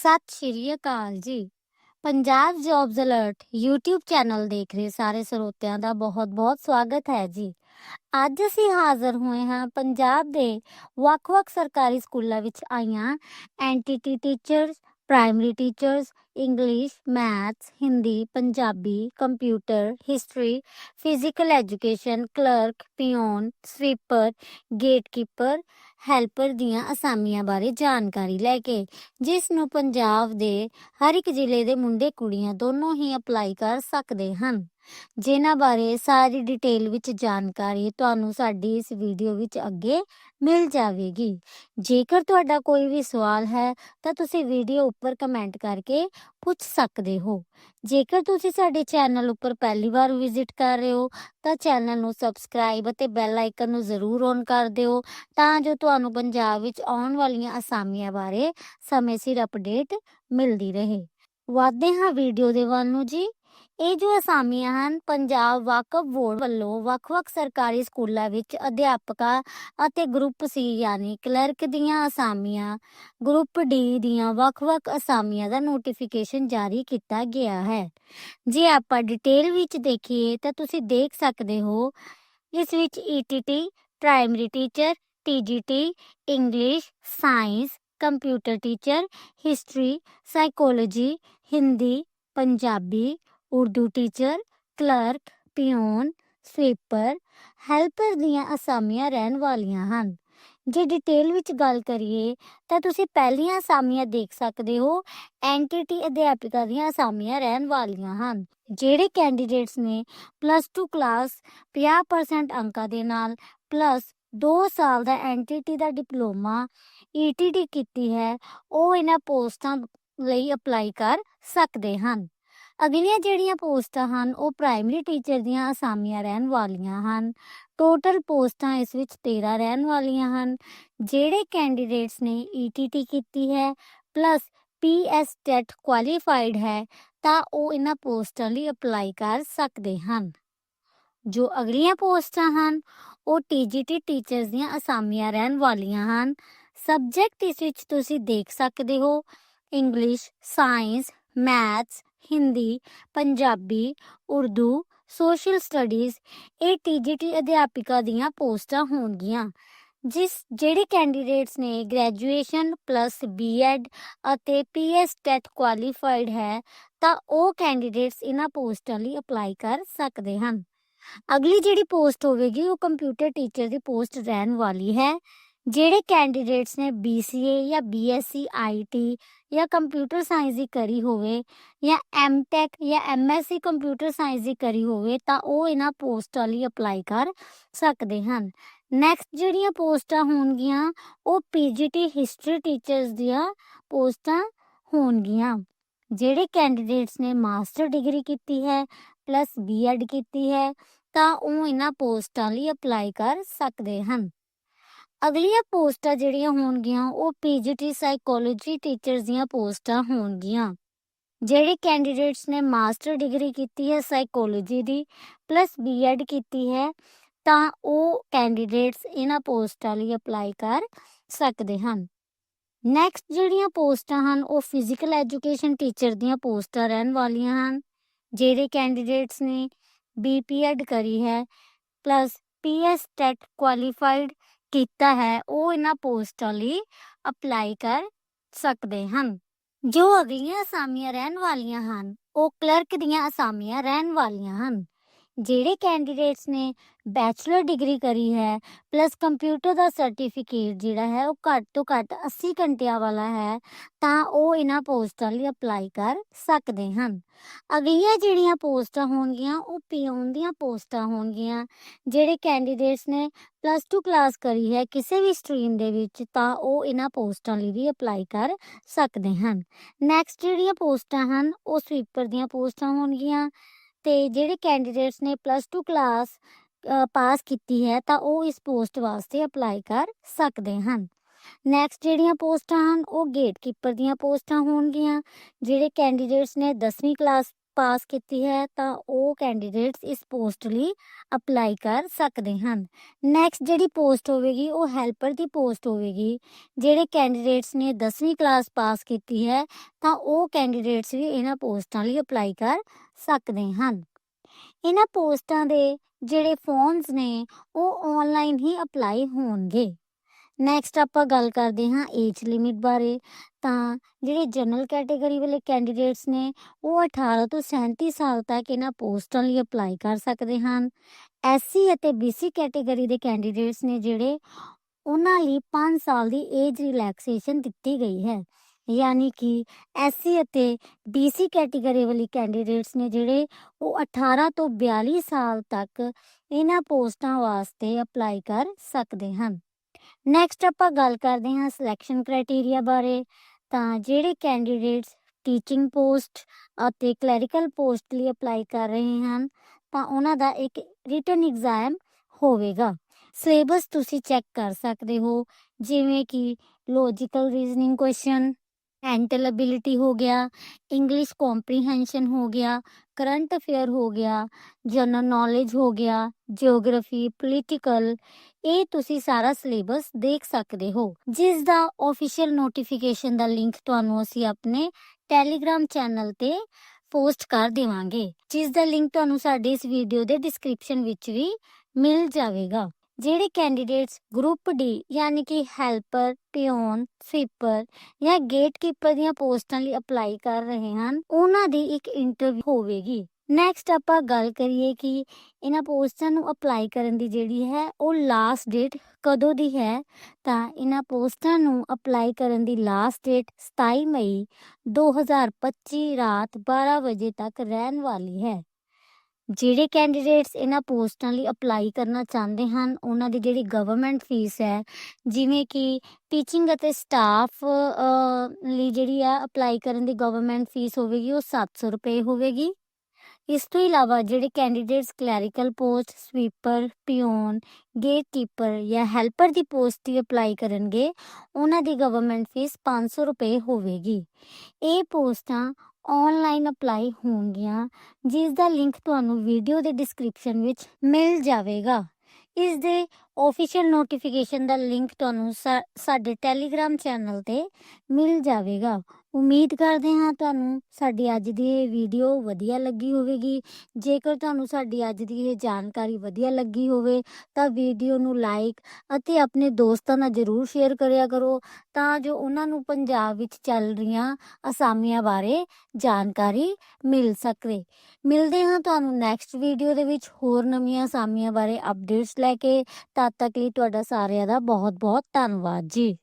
ਸਤਿ ਸ਼੍ਰੀ ਅਕਾਲ ਜੀ। Punjab jobs alert YouTube channel ਦੇਖ ਰਹੇ ਸਾਰੇ ਸਰੋਤਿਆਂ ਦਾ ਬਹੁਤ-ਬਹੁਤ ਸਵਾਗਤ ਹੈ ਜੀ। ਅੱਜ ਅਸੀਂ ਹਾਜ਼ਰ ਹੋਏ ਹਾਂ ਪੰਜਾਬ ਦੇ ਵੱਖ-ਵੱਖ ਸਰਕਾਰੀ ਸਕੂਲਾਂ ਵਿੱਚ ਆਈਆਂ। NTT teachers primary teachers English maths Hindi Punjabi computer history physical education clerk peon sweeper gatekeeper helper ਦੀਆਂ ਅਸਾਮੀਆਂ ਬਾਰੇ ਜਾਣਕਾਰੀ ਲੈ ਕੇ ਜਿਸ ਨੂੰ ਪੰਜਾਬ ਦੇ ਹਰ ਇੱਕ ਜ਼ਿਲ੍ਹੇ ਦੇ ਮੁੰਡੇ ਕੁੜੀਆਂ ਦੋਨੋਂ ਹੀ ਅਪਲਾਈ ਕਰ ਸਕਦੇ ਹਨ। ਜਿਨ੍ਹਾਂ ਬਾਰੇ ਸਾਰੀ ਡਿਟੇਲ ਵਿੱਚ ਜਾਣਕਾਰੀ ਤੁਹਾਨੂੰ ਸਾਡੀ ਇਸ ਵੀਡੀਓ ਵਿੱਚ ਅੱਗੇ ਮਿਲ ਜਾਵੇਗੀ। ਜੇਕਰ ਤੁਹਾਡਾ ਕੋਈ ਵੀ ਸਵਾਲ ਹੈ, ਤਾਂ ਤੁਸੀਂ ਵੀਡੀਓ ਉੱਪਰ ਕਮੈਂਟ ਕਰਕੇ ਪੁੱਛ ਸਕਦੇ ਹੋ। ਜੇਕਰ ਤੁਸੀਂ ਸਾਡੇ ਚੈਨਲ ਉੱਪਰ ਪਹਿਲੀ ਵਾਰ ਵਿਜ਼ਿਟ ਕਰ ਰਹੇ ਹੋ, ਤਾਂ ਚੈਨਲ ਨੂੰ ਸਬਸਕ੍ਰਾਈਬ ਅਤੇ ਬੈਲ ਆਈਕਨ ਨੂੰ ਜ਼ਰੂਰ ਔਨ ਕਰ ਦਿਓ, ਤਾਂ ਜੋ ਤੁਹਾਨੂੰ ਪੰਜਾਬ ਵਿੱਚ ਆਉਣ ਵਾਲੀਆਂ ਅਸਾਮੀਆਂ ਬਾਰੇ ਸਮੇਂ ਸਿਰ ਅਪਡੇਟ ਮਿਲਦੀ ਰਹੇ। ਵਾਧੇ ਹਾਂ ਵੀਡੀਓ ਦੇ ਵੱਲ ਨੂੰ ਜੀ। ਇਹ ਜੋ ਅਸਾਮੀਆਂ ਹਨ, ਪੰਜਾਬ ਵਾਕਫ ਬੋਰਡ ਵੱਲੋਂ ਵੱਖ-ਵੱਖ ਸਰਕਾਰੀ ਸਕੂਲਾਂ ਵਿੱਚ ਅਧਿਆਪਕਾਂ ਅਤੇ ਗਰੁੱਪ ਸੀ, ਯਾਨੀ ਕਲਰਕ ਦੀਆਂ ਅਸਾਮੀਆਂ, ਗਰੁੱਪ ਡੀ ਦੀਆਂ ਵੱਖ-ਵੱਖ ਅਸਾਮੀਆਂ ਦਾ ਨੋਟੀਫਿਕੇਸ਼ਨ ਜਾਰੀ ਕੀਤਾ ਗਿਆ ਹੈ। ਜੇ ਆਪਾਂ ਡਿਟੇਲ ਵਿੱਚ ਦੇਖੀਏ ਤਾਂ ਤੁਸੀਂ ਦੇਖ ਸਕਦੇ ਹੋ, ਇਸ ਵਿੱਚ ETT primary teacher TGT English, science, computer teacher, history, psychology, Hindi, Punjabi Urdu teacher, clerk, peon, sweeper, helper ਦੀਆਂ ਅਸਾਮੀਆਂ ਰਹਿਣ ਵਾਲੀਆਂ ਹਨ। ਜੇ ਡਿਟੇਲ ਵਿੱਚ ਗੱਲ ਕਰੀਏ, ਤਾਂ ਤੁਸੀਂ ਪਹਿਲੀਆਂ ਅਸਾਮੀਆਂ ਦੇਖ ਸਕਦੇ ਹੋ। ਐਨਟੀਟੀ ਅਧਿਆਪਿਕਾ ਦੀਆਂ ਅਸਾਮੀਆਂ ਰਹਿਣ ਵਾਲੀਆਂ ਹਨ, ਜਿਹੜੇ ਕੈਂਡੀਡੇਟਸ ਨੇ ਪਲੱਸ 2 ਕਲਾਸ 50% ਅੰਕਾਂ ਦੇ ਨਾਲ ਪਲੱਸ 2 ਸਾਲ ਦਾ ਐਨਟੀਟੀ ਦਾ ਡਿਪਲੋਮਾ ਈਟੀਟੀ ਕੀਤੀ ਹੈ, ਉਹ ਇਹਨਾਂ ਪੋਸਟਾਂ ਲਈ ਅਪਲਾਈ ਕਰ ਸਕਦੇ ਹਨ। ਅਗਲੀਆਂ ਜਿਹੜੀਆਂ ਪੋਸਟਾਂ ਹਨ, ਉਹ ਪ੍ਰਾਇਮਰੀ ਟੀਚਰ ਦੀਆਂ ਅਸਾਮੀਆਂ ਰਹਿਣ ਵਾਲੀਆਂ ਹਨ। ਟੋਟਲ ਪੋਸਟਾਂ ਇਸ ਵਿੱਚ 13 ਰਹਿਣ ਵਾਲੀਆਂ ਹਨ। ਜਿਹੜੇ ਕੈਂਡੀਡੇਟਸ ਨੇ ਈਟੀਟੀ ਕੀਤੀ ਹੈ ਪਲੱਸ ਪੀਐਸ ਟੈਟ ਕੁਆਲੀਫਾਈਡ ਹੈ, ਤਾਂ ਉਹ ਇਹਨਾਂ ਪੋਸਟਾਂ ਲਈ ਅਪਲਾਈ ਕਰ ਸਕਦੇ ਹਨ। ਜੋ ਅਗਲੀਆਂ ਪੋਸਟਾਂ ਹਨ, ਉਹ ਟੀਜੀਟੀ ਟੀਚਰਸ ਦੀਆਂ ਅਸਾਮੀਆਂ ਰਹਿਣ ਵਾਲੀਆਂ ਹਨ। ਸਬਜੈਕਟ ਇਸ ਵਿੱਚ ਤੁਸੀਂ ਦੇਖ ਸਕਦੇ ਹੋ English science maths Hindi, Punjabi, Urdu social studies ਇਹ ਟੀਜੀਟੀ ਅਧਿਆਪਿਕਾ ਦੀਆਂ ਪੋਸਟਾਂ ਹੋਣਗੀਆਂ, ਜਿਸ ਜਿਹੜੇ ਕੈਂਡੀਡੇਟਸ ਨੇ ਗ੍ਰੈਜੂਏਸ਼ਨ ਪਲੱਸ ਬੀਐਡ ਅਤੇ ਪੀਐਸ ਟੈਟ ਕੁਆਲੀਫਾਈਡ ਹੈ, ਤਾਂ ਉਹ ਕੈਂਡੀਡੇਟਸ ਇਹਨਾਂ ਪੋਸਟਾਂ ਲਈ ਅਪਲਾਈ ਕਰ ਸਕਦੇ ਹਨ। ਅਗਲੀ ਜਿਹੜੀ ਪੋਸਟ ਹੋਵੇਗੀ ਉਹ ਕੰਪਿਊਟਰ ਟੀਚਰ ਦੀ ਪੋਸਟ ਰਹਿਣ ਵਾਲੀ ਹੈ। ਜਿਹੜੇ ਕੈਂਡੀਡੇਟਸ ਨੇ BCA ਜਾਂ BSc IT ਜਾਂ ਕੰਪਿਊਟਰ ਸਾਇੰਸ ਦੀ ਕਰੀ ਹੋਵੇ ਜਾਂ MTech ਜਾਂ MSc ਕੰਪਿਊਟਰ ਸਾਇੰਸ ਦੀ ਕਰੀ ਹੋਵੇ ਤਾਂ ਉਹ ਇਹਨਾਂ ਪੋਸਟਾਂ ਲਈ ਅਪਲਾਈ ਕਰ ਸਕਦੇ ਹਨ ਨੈਕਸਟ ਜਿਹੜੀਆਂ ਪੋਸਟਾਂ ਹੋਣਗੀਆਂ ਉਹ PGT ਹਿਸਟਰੀ ਟੀਚਰਸ ਦੀਆਂ ਪੋਸਟਾਂ ਹੋਣਗੀਆਂ ਜਿਹੜੇ ਕੈਂਡੀਡੇਟਸ ਨੇ ਮਾਸਟਰ ਡਿਗਰੀ ਕੀਤੀ ਹੈ ਪਲੱਸ ਬੀਐਡ ਕੀਤੀ ਹੈ ਤਾਂ ਉਹ ਇਹਨਾਂ ਪੋਸਟਾਂ ਲਈ ਅਪਲਾਈ ਕਰ ਸਕਦੇ ਹਨ ਅਗਲੀਆਂ ਪੋਸਟਾਂ ਜਿਹੜੀਆਂ ਹੋਣਗੀਆਂ, ਉਹ ਪੀਜੀਟੀ ਸਾਈਕੋਲੋਜੀ ਟੀਚਰਸ ਦੀਆਂ ਪੋਸਟਾਂ ਹੋਣਗੀਆਂ। ਜਿਹੜੇ ਕੈਂਡੀਡੇਟਸ ਨੇ ਮਾਸਟਰ ਡਿਗਰੀ ਕੀਤੀ ਹੈ ਸਾਈਕੋਲੋਜੀ ਦੀ ਪਲੱਸ ਬੀਐਡ ਕੀਤੀ ਹੈ, ਤਾਂ ਉਹ ਕੈਂਡੀਡੇਟਸ ਇਹਨਾਂ ਪੋਸਟਾਂ ਲਈ ਅਪਲਾਈ ਕਰ ਸਕਦੇ ਹਨ। ਨੈਕਸਟ ਜਿਹੜੀਆਂ ਪੋਸਟਾਂ ਹਨ, ਉਹ ਫਿਜ਼ੀਕਲ ਐਜੂਕੇਸ਼ਨ ਟੀਚਰ ਦੀਆਂ ਪੋਸਟਾਂ ਰਹਿਣ ਵਾਲੀਆਂ ਹਨ। ਜਿਹੜੇ ਕੈਂਡੀਡੇਟਸ ਨੇ ਬੀਪੀਐਡ ਕਰੀ ਹੈ ਪਲੱਸ ਪੀਐਸ ਟੈਟ ਕੁਆਲੀਫਾਈਡ ਕੀਤਾ ਹੈ, ਉਹ ਇਹਨਾਂ ਪੋਸਟਾਂ ਲਈ ਅਪਲਾਈ ਕਰ ਸਕਦੇ ਹਨ। ਜੋ ਅਗਲੀਆਂ ਅਸਾਮੀਆਂ ਰਹਿਣ ਵਾਲੀਆਂ ਹਨ, ਉਹ ਕਲਰਕ ਦੀਆਂ ਅਸਾਮੀਆਂ ਰਹਿਣ ਵਾਲੀਆਂ ਹਨ। ਜਿਹੜੇ ਕੈਂਡੀਡੇਟਸ ਨੇ ਬੈਚਲਰ ਡਿਗਰੀ ਕਰੀ ਹੈ ਪਲੱਸ ਕੰਪਿਊਟਰ ਦਾ ਸਰਟੀਫਿਕੇਟ ਜਿਹੜਾ ਹੈ ਉਹ ਘੱਟ ਤੋਂ ਘੱਟ 80 ਘੰਟਿਆਂ ਵਾਲਾ ਹੈ, ਤਾਂ ਉਹ ਇਹਨਾਂ ਪੋਸਟਾਂ ਲਈ ਅਪਲਾਈ ਕਰ ਸਕਦੇ ਹਨ। ਅਗਲੀਆਂ ਜਿਹੜੀਆਂ ਪੋਸਟਾਂ ਹੋਣਗੀਆਂ, ਉਹ ਪਿਓਨ ਦੀਆਂ ਪੋਸਟਾਂ ਹੋਣਗੀਆਂ, ਜਿਹੜੇ ਕੈਂਡੀਡੇਟਸ ਨੇ ਪਲੱਸ 2 ਕਲਾਸ ਕਰੀ ਹੈ ਕਿਸੇ ਵੀ ਸਟਰੀਮ ਦੇ ਵਿੱਚ, ਤਾਂ ਉਹ ਇਹਨਾਂ ਪੋਸਟਾਂ ਲਈ ਵੀ ਅਪਲਾਈ ਕਰ ਸਕਦੇ ਹਨ। ਨੈਕਸਟ ਜਿਹੜੀਆਂ ਪੋਸਟਾਂ ਹਨ ਉਹ ਸਵੀਪਰ ਦੀਆਂ ਪੋਸਟਾਂ ਹੋਣਗੀਆਂ। ਤੇ ਜਿਹੜੇ ਕੈਂਡੀਡੇਟਸ ਨੇ ਪਲੱਸ 2 ਕਲਾਸ ਪਾਸ ਕੀਤੀ ਹੈ, ਤਾਂ ਉਹ ਇਸ ਪੋਸਟ ਵਾਸਤੇ ਅਪਲਾਈ ਕਰ ਸਕਦੇ ਹਨ। ਨੈਕਸਟ ਜਿਹੜੀਆਂ ਪੋਸਟਾਂ ਹਨ, ਉਹ ਗੇਟਕੀਪਰ ਦੀਆਂ ਪੋਸਟਾਂ ਹੋਣਗੀਆਂ, ਜਿਹੜੇ ਕੈਂਡੀਡੇਟਸ ਨੇ 10ਵੀਂ ਕਲਾਸ ਪਾਸ ਕੀਤੀ ਹੈ, ਤਾਂ ਉਹ ਕੈਂਡੀਡੇਟਸ ਇਸ ਪੋਸਟ ਲਈ ਅਪਲਾਈ ਕਰ ਸਕਦੇ ਹਨ। ਨੈਕਸਟ ਜਿਹੜੀ ਪੋਸਟ ਹੋਵੇਗੀ, ਉਹ ਹੈਲਪਰ ਦੀ ਪੋਸਟ ਹੋਵੇਗੀ। ਜਿਹੜੇ ਕੈਂਡੀਡੇਟਸ ਨੇ 10ਵੀਂ ਕਲਾਸ ਪਾਸ ਕੀਤੀ ਹੈ, ਤਾਂ ਉਹ ਕੈਂਡੀਡੇਟਸ ਵੀ ਇਹਨਾਂ ਪੋਸਟਾਂ ਲਈ ਅਪਲਾਈ ਕਰ ਸਕਦੇ ਹਨ। ਇਹਨਾਂ ਪੋਸਟਾਂ ਦੇ ਜਿਹੜੇ ਫਾਰਮਸ ਨੇ, ਉਹ ਆਨਲਾਈਨ ਹੀ ਅਪਲਾਈ ਹੋਣਗੇ। ਨੈਕਸਟ ਆਪਾਂ ਗੱਲ ਕਰਦੇ ਹਾਂ ਏਜ ਲਿਮਿਟ ਬਾਰੇ। ਤਾਂ ਜਿਹੜੇ ਜਨਰਲ ਕੈਟਾਗਰੀ ਵਾਲੇ ਕੈਂਡੀਡੇਟਸ ਨੇ, ਉਹ 18 ਤੋਂ 37 ਸਾਲ ਤੱਕ ਇਹਨਾਂ ਪੋਸਟਾਂ ਲਈ ਅਪਲਾਈ ਕਰ ਸਕਦੇ ਹਨ। ਐਸਸੀ ਅਤੇ ਬੀਸੀ ਕੈਟਾਗਰੀ ਦੇ ਕੈਂਡੀਡੇਟਸ ਨੇ ਜਿਹੜੇ, ਉਹਨਾਂ ਲਈ 5 ਸਾਲ ਦੀ ਏਜ ਰਿਲੈਕਸੇਸ਼ਨ ਦਿੱਤੀ ਗਈ ਹੈ। ਯਾਨੀ ਕਿ ਐਸਸੀ ਅਤੇ ਬੀਸੀ ਕੈਟਾਗਰੀ ਵਾਲੀ ਕੈਂਡੀਡੇਟਸ ਨੇ ਜਿਹੜੇ, ਉਹ 18 ਤੋਂ 42 ਸਾਲ ਤੱਕ ਇਹਨਾਂ ਪੋਸਟਾਂ ਵਾਸਤੇ ਅਪਲਾਈ ਕਰ ਸਕਦੇ ਹਨ। ਨੈਕਸਟ ਆਪਾਂ ਗੱਲ ਕਰਦੇ ਹਾਂ ਸਿਲੈਕਸ਼ਨ ਕ੍ਰਾਈਟੇਰੀਆ ਬਾਰੇ। ਤਾਂ ਜਿਹੜੇ ਕੈਂਡੀਡੇਟਸ ਟੀਚਿੰਗ ਪੋਸਟ ਅਤੇ ਕਲੈਰੀਕਲ ਪੋਸਟ ਲਈ ਅਪਲਾਈ ਕਰ ਰਹੇ ਹਨ, ਤਾਂ ਉਹਨਾਂ ਦਾ ਇੱਕ ਰਿਟਨ ਐਗਜ਼ਾਮ ਹੋਵੇਗਾ। ਸਿਲੇਬਸ ਤੁਸੀਂ ਚੈੱਕ ਕਰ ਸਕਦੇ ਹੋ, ਜਿਵੇਂ ਕਿ logical reasoning question mental ability ਹੋ ਗਿਆ ਇੰਗਲਿਸ਼ ਕੰਪਰੀਹੈਂਸ਼ਨ ਹੋ ਗਿਆ ਕਰੰਟ ਅਫੇਅਰ ਗਿਆ ਜਨਰਲ ਨੌਲੇਜ ਹੋ ਗਿਆ ਜਿਓਗ੍ਰਾਫੀ ਪੋਲੀਟੀਕਲ ਇਹ ਤੁਸੀਂ ਸਾਰਾ ਸਿਲੇਬਸ ਦੇਖ ਸਕਦੇ ਹੋ। ਜਿਸ ਦਾ ਆਫੀਸ਼ੀਅਲ ਨੋਟੀਫਿਕੇਸ਼ਨ ਦਾ ਲਿੰਕ ਤੁਹਾਨੂੰ ਅਸੀਂ ਆਪਣੇ ਟੈਲੀਗ੍ਰਾਮ ਚੈਨਲ ਤੇ ਪੋਸਟ ਕਰ ਦੇਵਾਂਗੇ। ਜਿਸ ਦਾ ਲਿੰਕ ਤੁਹਾਨੂੰ ਸਾਡੇ ਇਸ ਵੀਡੀਓ ਦੇ ਡਿਸਕ੍ਰਿਪਸ਼ਨ ਵਿੱਚ ਵੀ ਮਿਲ ਜਾਵੇਗਾ। ਜਿਹੜੇ ਕੈਂਡੀਡੇਟਸ ਗਰੁੱਪ ਡੀ ਯਾਨੀ ਕਿ ਹੈਲਪਰ ਪਿਓਨ ਸਵੀਪਰ ਜਾਂ ਗੇਟਕੀਪਰ ਦੀਆਂ ਪੋਸਟਾਂ ਲਈ ਅਪਲਾਈ ਕਰ ਰਹੇ ਹਨ, ਉਹਨਾਂ ਦੀ ਇੱਕ ਇੰਟਰਵਿਊ ਹੋਵੇਗੀ। ਨੈਕਸਟ ਆਪਾਂ ਗੱਲ ਕਰੀਏ ਕਿ ਇਹਨਾਂ ਪੋਸਟਾਂ ਨੂੰ ਅਪਲਾਈ ਕਰਨ ਦੀ ਜਿਹੜੀ ਹੈ ਉਹ ਲਾਸਟ ਡੇਟ ਕਦੋਂ ਦੀ ਹੈ, ਤਾਂ ਇਹਨਾਂ ਪੋਸਟਾਂ ਨੂੰ ਅਪਲਾਈ ਕਰਨ ਦੀ ਲਾਸਟ ਡੇਟ 27 ਮਈ 2025 ਰਾਤ 12 ਵਜੇ ਤੱਕ ਰਹਿਣ ਵਾਲੀ ਹੈ। ਜਿਹੜੇ ਕੈਂਡੀਡੇਟਸ ਇਹਨਾਂ ਪੋਸਟਾਂ ਲਈ ਅਪਲਾਈ ਕਰਨਾ ਚਾਹੁੰਦੇ ਹਨ, ਉਹਨਾਂ ਦੀ ਜਿਹੜੀ ਗਵਰਨਮੈਂਟ ਫੀਸ ਹੈ, ਜਿਵੇਂ ਕਿ ਟੀਚਿੰਗ ਅਤੇ ਸਟਾਫ ਲਈ ਜਿਹੜੀ ਆ ਅਪਲਾਈ ਕਰਨ ਦੀ ਗਵਰਨਮੈਂਟ ਫੀਸ ਹੋਵੇਗੀ, ਉਹ 700 ਰੁਪਏ ਹੋਵੇਗੀ। ਇਸ ਤੋਂ ਇਲਾਵਾ ਜਿਹੜੇ candidates clerical post sweeper peon gatekeeper ਜਾਂ ਹੈਲਪਰ ਦੀ ਪੋਸਟ ਦੀ ਅਪਲਾਈ ਕਰਨਗੇ, ਉਹਨਾਂ ਦੀ ਗਵਰਨਮੈਂਟ ਫੀਸ 500 ਰੁਪਏ ਹੋਵੇਗੀ। ਇਹ ਪੋਸਟਾਂ ਆਨਲਾਈਨ ਅਪਲਾਈ ਹੋਣਗੀਆਂ, ਜਿਸ ਦਾ ਲਿੰਕ ਤੁਹਾਨੂੰ ਵੀਡੀਓ ਦੇ ਡਿਸਕ੍ਰਿਪਸ਼ਨ ਵਿੱਚ ਮਿਲ ਜਾਵੇਗਾ। ਇਸ ਦੇ ਆਫੀਸ਼ੀਅਲ ਨੋਟੀਫਿਕੇਸ਼ਨ ਦਾ ਲਿੰਕ ਤੁਹਾਨੂੰ ਸਾ- ਸਾਡੇ ਟੈਲੀਗ੍ਰਾਮ ਚੈਨਲ ਤੇ ਮਿਲ ਜਾਵੇਗਾ। ਉਮੀਦ ਕਰਦੇ ਹਾਂ ਤੁਹਾਨੂੰ ਸਾਡੀ ਅੱਜ ਦੀ ਇਹ ਵੀਡੀਓ ਵਧੀਆ ਲੱਗੀ ਹੋਵੇਗੀ। ਜੇਕਰ ਤੁਹਾਨੂੰ ਸਾਡੀ ਅੱਜ ਦੀ ਇਹ ਜਾਣਕਾਰੀ ਵਧੀਆ ਲੱਗੀ ਹੋਵੇ, ਤਾਂ ਵੀਡੀਓ ਨੂੰ ਲਾਈਕ ਅਤੇ ਆਪਣੇ ਦੋਸਤਾਂ ਨਾਲ ਜਰੂਰ ਸ਼ੇਅਰ ਕਰਿਆ ਕਰੋ, ਤਾਂ ਜੋ ਉਹਨਾਂ ਨੂੰ ਪੰਜਾਬ ਵਿੱਚ ਚੱਲ ਰਹੀਆਂ ਅਸਾਮੀਆਂ ਬਾਰੇ ਜਾਣਕਾਰੀ ਮਿਲ ਸਕੇ। ਮਿਲਦੇ ਹਾਂ ਤੁਹਾਨੂੰ ਨੈਕਸਟ ਵੀਡੀਓ ਦੇ ਵਿੱਚ ਹੋਰ ਨਵੀਆਂ ਅਸਾਮੀਆਂ ਬਾਰੇ ਅਪਡੇਟਸ ਲੈ ਕੇ। ਤਦ ਤੱਕ ਲਈ ਤੁਹਾਡਾ ਸਾਰਿਆਂ ਦਾ ਬਹੁਤ ਬਹੁਤ ਧੰਨਵਾਦ ਜੀ।